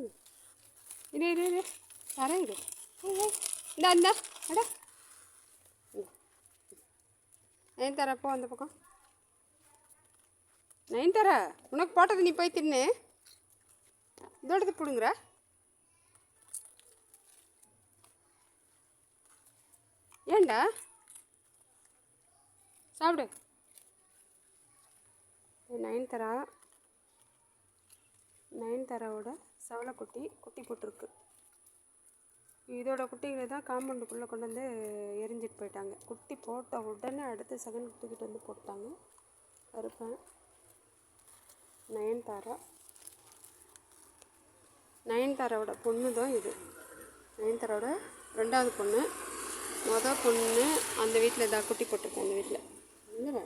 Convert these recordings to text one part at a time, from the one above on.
தரேன் இரு இரு இரு தரேன் இரு இந்தா இந்தா அட நைன் தர போ அந்த பக்கம் நைன் தர உனக்கு போட்டது நீ போய் தின்னு இதோடது பிடுங்குற ஏண்டா சாப்பிடு நைன் தரா நைன் தராவோட சவளக்குட்டி குட்டி போட்டிருக்கு. இதோட குட்டிகளை தான் காம்பவுண்டுக்குள்ளே கொண்டு வந்து எரிஞ்சிட்டு போயிட்டாங்க. குட்டி போட்ட உடனே அடுத்த செகண்ட் குட்டிக்கிட்டு வந்து போட்டாங்க. அறுப்பேன் நயன்தாரா. நயன்தாராவோட பொண்ணு தான் இது. நயன்தாராவோட ரெண்டாவது பொண்ணு. மொதல் பொண்ணு அந்த வீட்டில் தான் குட்டி போட்டிருக்கேன் அந்த வீட்டில் இல்லை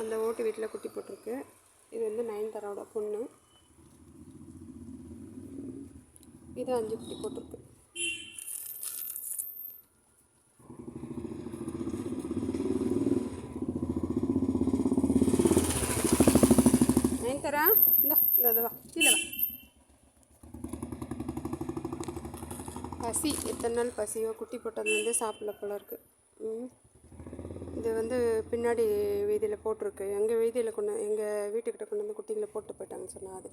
அந்த ஓட்டு வீட்டில் குட்டி போட்டிருக்கு. இது வந்து நயன்தாராவோட பொண்ணு. இது அஞ்சு குட்டி போட்டிருக்கு. நயன்தாரா இந்த இந்த வா கீழே வா. பசி எத்தனை நாள் பசியோ குட்டி போட்டதுலேருந்து சாப்பிடல போல இருக்குது ம். இது வந்து பின்னாடி வீதியில் போட்டிருக்கு. எங்கள் வீதியில் கொண்டு எங்கள் வீட்டுக்கிட்ட கொண்டு வந்து குட்டிங்களை போட்டு போயிட்டாங்கன்னு சொன்னால் அது.